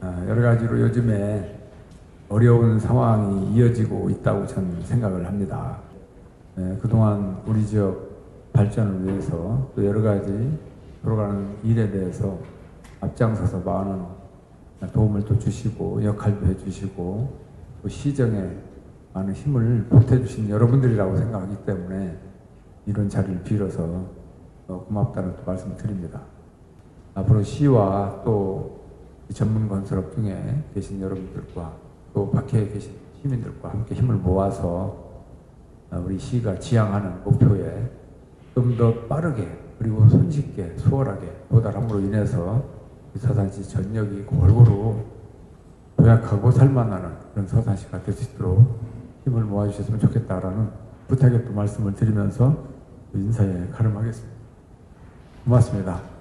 아, 여러 가지로 요즘에 어려운 상황이 이어지고 있다고 저는 생각을 합니다. 예, 그동안 우리 지역 발전을 위해서 또 여러 가지 돌아가는 일에 대해서 앞장서서 많은 도움을 또 주시고 역할도 해주시고 또 시정에 많은 힘을 보태주신 여러분들이라고 생각하기 때문에 이런 자리를 빌어서 어, 고맙다는 또 말씀을 드립니다. 앞으로 시와 또이 전문 건설업 중에 계신 여러분들과 또 밖에 계신 시민들과 함께 힘을 모아서 어, 우리 시가 지향하는 목표에 좀 더 빠르게 그리고 손쉽게 수월하게 도달함으로 인해서 이 서산시 전역이 골고루 도약하고 살만하는 그런 서산시가 될 수 있도록 힘을 모아주셨으면 좋겠다라는 부탁의 또 말씀을 드리면서 인사에 가름하겠습니다. 고맙습니다.